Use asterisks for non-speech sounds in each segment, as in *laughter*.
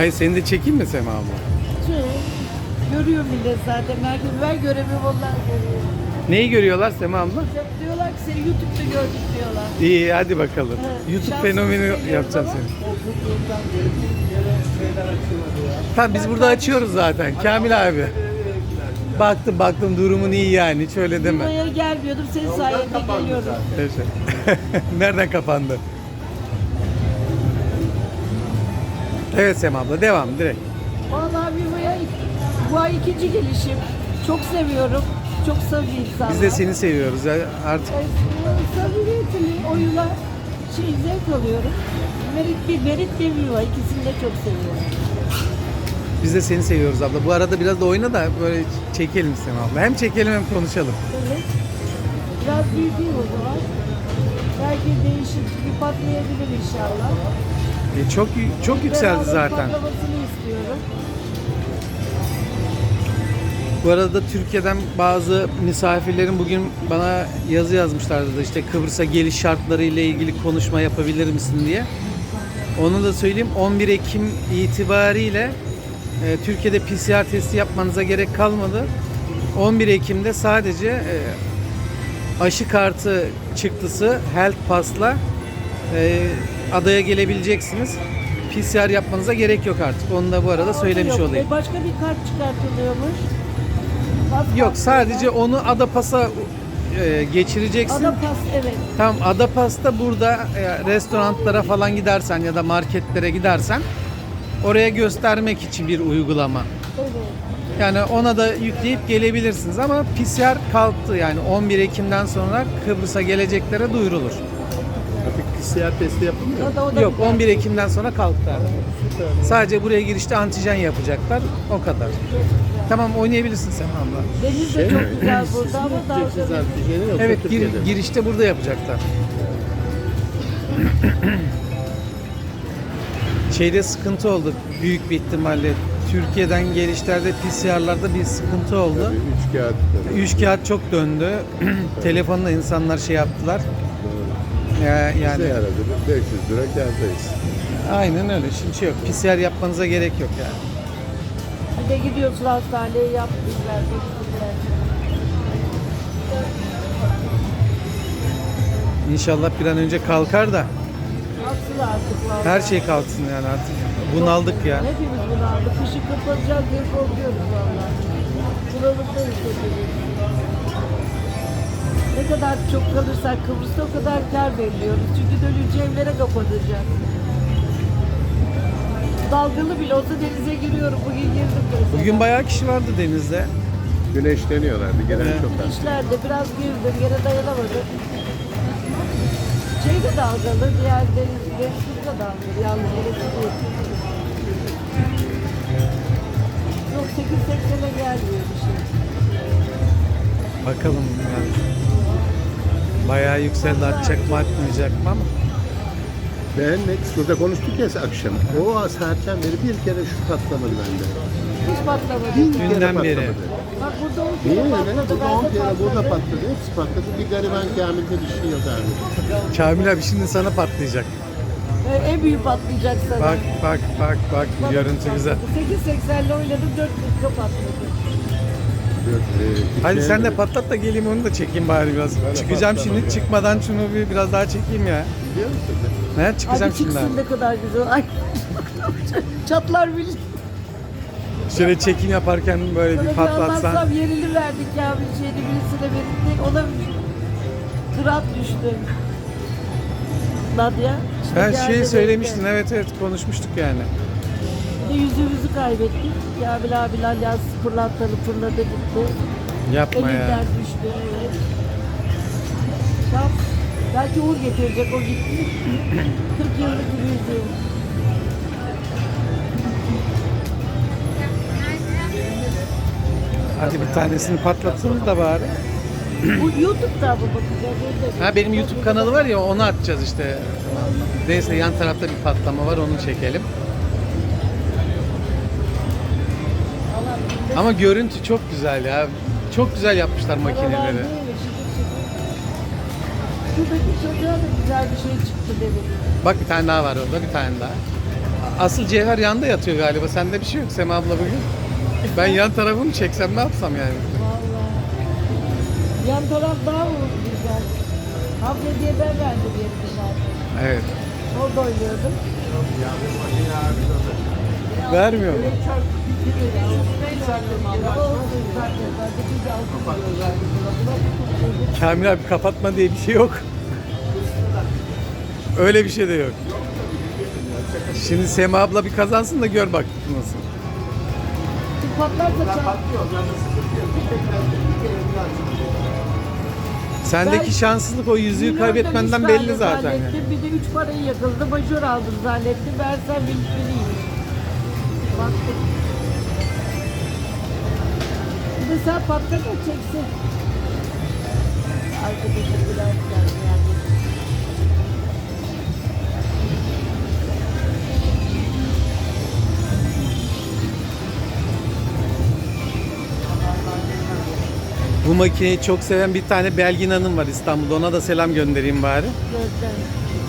Hayır seni de çekeyim mi Sema abla? Şey, görüyor millet zaten. Herkes ben göremiyorum onlar görüyor. Neyi görüyorlar Sema abla? Diyorlar ki seni YouTube'da gördük diyorlar. İyi hadi bakalım. Evet, YouTube fenomeni yapacağım seni. Tamam biz burada açıyoruz zaten Kamil abi. Baktım baktım durumun iyi yani hiç öyle deme. Buraya gelmiyordum. Senin sayende geliyorum. Teşekkür. *laughs* Nereden kapandı? Evet Sema abla devam direkt. Vallahi Viva'ya bu ay ikinci gelişim. Çok seviyorum. Çok samimi insanlar. Biz de seni seviyoruz ya artık. Ay, Samimiyetini, oyuna şey zevk alıyorum. Merit bir Merit ve Viva ikisini de çok seviyorum. Biz de seni seviyoruz abla. Bu arada biraz da oyna da böyle çekelim Sema abla. Hem çekelim hem konuşalım. Evet. Biraz büyüteyim o zaman. Belki değişik bir patlayabilir inşallah. E, çok çok yükseldi Beraber zaten. İstiyorum. Bu arada Türkiye'den bazı misafirlerin bugün bana yazı yazmışlardı da işte Kıbrıs'a geliş şartları ile ilgili konuşma yapabilir misin diye. Onu da söyleyeyim 11 Ekim itibariyle e, Türkiye'de PCR testi yapmanıza gerek kalmadı. 11 Ekim'de sadece e, aşı kartı çıktısı Health Pass'la e, adaya gelebileceksiniz. PCR yapmanıza gerek yok artık. Onu da bu arada söylemiş Yok, olayım. e, Başka bir kart çıkartılıyormuş. Pas Yok sadece var. onu Adapas'a e, geçireceksin. Ada pas evet. Tamam Adapas'ta burada e, restoranlara falan gidersen ya da marketlere gidersen oraya göstermek için bir uygulama. Evet. Yani ona da yükleyip gelebilirsiniz ama PCR kalktı yani 11 Ekim'den sonra Kıbrıs'a geleceklere duyurulur. Artık PCR testi yapılmıyor. Da Yok bir kart. 11 Ekim'den sonra kalktı. abi. Sadece buraya girişte antijen yapacaklar. O kadar. Tamam oynayabilirsin sen abla. Deniz de Şey çok güzel burada ama daha yoksa Evet gir- Türkiye'de girişte burada yapacaklar. *clears throat* Şeyde sıkıntı oldu büyük bir ihtimalle. Türkiye'den gelişlerde PCR'larda bir sıkıntı oldu. Tabii, Üç kağıt. tabii. Üç kağıt çok döndü. *clears throat* Telefonla insanlar şey yaptılar. Ya, Bize yani yaradı. 500 lira kârdayız. aynen öyle. Şimdi şey yok. PCR yapmanıza gerek yok yani. bir de gidiyorsun hastaneye yaptırırlar. İnşallah bir an önce kalkar da Aksın artık vallahi. her şey kalksın yani artık. Bunaldık ya. Hepimiz bunu aldık. Kışı kapatacağız diye korkuyoruz valla. Buralıklarız hepimiz. Ne kadar çok kalırsak Kıbrıs'ta o kadar kar belliyoruz. Çünkü dönünce evlere kapatacağız. Dalgalı bile olsa denize giriyorum. Bugün girdim mesela. Bugün bayağı kişi vardı denizde. Güneşleniyorlardı. Gelen Evet. çok az. İşlerde biraz girdim. Gene dayanamadım. Şey de dalgalı. Diğer deniz, deniz de dalgalı. Yalnız burası değil. Yok 8.80'e gelmiyor bir şey. Bakalım yani. Bayağı yükseldi atacak mı atmayacak mı ama. Ben şurada konuştuk ya akşam. O saatten beri bir kere şu patlamadı bende. Hiç patlamadı. Bir Dünden kere beri. patlamadı. Bak burada 10 Niye kere öyle? patladı. Burada 10 bende kere burada patladı. patladı. Hepsi patladı. Bir gariban Kamil'de bir şey yok abi. Kamil abi şimdi sana patlayacak. Ee, en büyük patlayacak sana. Bak bak bak bak Bak, görüntü güzel. 8.80'le oynadım 4 dakika patladı. E, Hadi sen de patlat da geleyim onu da çekeyim bari biraz. Ben de Çıkacağım şimdi ya. çıkmadan şunu bir biraz daha çekeyim ya. Biliyor musun? Ne çıkacağım Hadi şimdi çıksın abi. ne kadar güzel. Ay. *laughs* Çatlar bile. Şöyle çekim yaparken böyle Sana bir bir patlatsan. anlatsam yerini verdik ya bir şeyini birisine verildi. Ona kırat düştü. Nadia. işte Her şeyi söylemiştin evet evet konuşmuştuk yani. Bir yüzümüzü kaybettik. Kamil abiler yaz fırlattalı fırladı gitti. Yapma Elimden ya. düştü. Evet. Şans. Belki uğur getirecek o gitti. *clears throat* 40 yıllık bir yüzüğüm. Hadi bir tanesini patlatsınız da bari. Bu YouTube'da mı bakacağız? Ha benim YouTube kanalı var ya onu atacağız işte. Neyse yan tarafta bir patlama var onu çekelim. Ama görüntü çok güzel ya. Çok güzel yapmışlar makineleri. Şuradaki çocuğa da güzel bir şey çıktı. Bak bir tane daha var orada bir tane daha. asıl Cevher yanda yatıyor galiba. Sende bir şey yok Sema abla bugün. Ben yan tarafımı çeksem ne yapsam yani? Vallahi. Yan taraf daha güzel. Hamle diye ben verdim yerini zaten. Evet. Orada oynuyordum. Vermiyor mu? Kamil abi kapatma diye bir şey yok. Öyle bir şey de yok. Şimdi Sema abla bir kazansın da gör bak nasıl. Patlarsa. Sendeki Ben- şanssızlık o yüzüğü Milyonda kaybetmenden belli tane zaten yani. zannettim. Bir de üç parayı yakaladı. Majör aldım zannettim. Versem bilgiliyim. Baktım. Sen patlak çeksin. Arkadaşım biraz geldi yani. Bu makineyi çok seven bir tane Belgin Hanım var İstanbul'da. Ona da selam göndereyim bari. Gözden.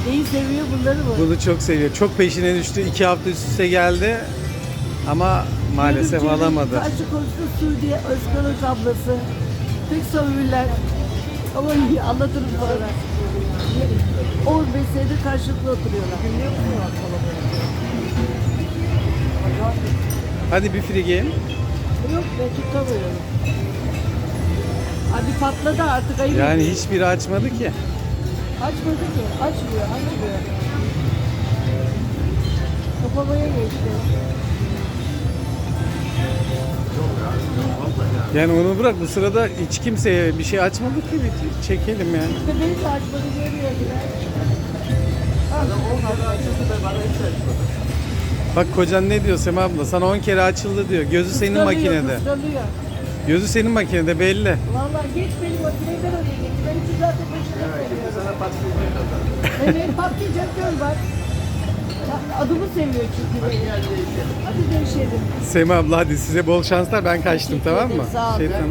Neyi seviyor bunları mı? Bunu çok seviyor. Çok peşine düştü. İki hafta üst üste geldi. Ama maalesef Yürüyüşçünün alamadı. Karşı komşusu Suudi Özkan'ın ablası. Pek samimiler. Ama iyi anlatırım sonra. 15 senedir karşılıklı oturuyorlar. Hadi bir free game. Yok ben tutamıyorum. Abi patladı artık ayıp. Yani hiçbiri açmadı ki. Açmadı ki. Açmıyor. Açmıyor. Kapamaya geçti. Yani onu bırak bu sırada hiç kimseye bir şey açmadık ki bir çekelim yani. İşte beni de açmadı görüyor gider. Bak kocan ne diyor Sema abla? Sana 10 kere açıldı diyor. Gözü senin Kıskanıyor, makinede. Kıskanıyor. Gözü senin makinede belli. Vallahi geç benim makineden oraya geç. Ben için zaten peşine koyuyorum. Sana patlayacak Evet patlayacak gör bak. Adımı seviyor çünkü beni. Hadi değişelim. Sema abla hadi size bol şanslar ben kaçtım Teşekkür tamam mı? ederim, sağ ol. Şey, tamam.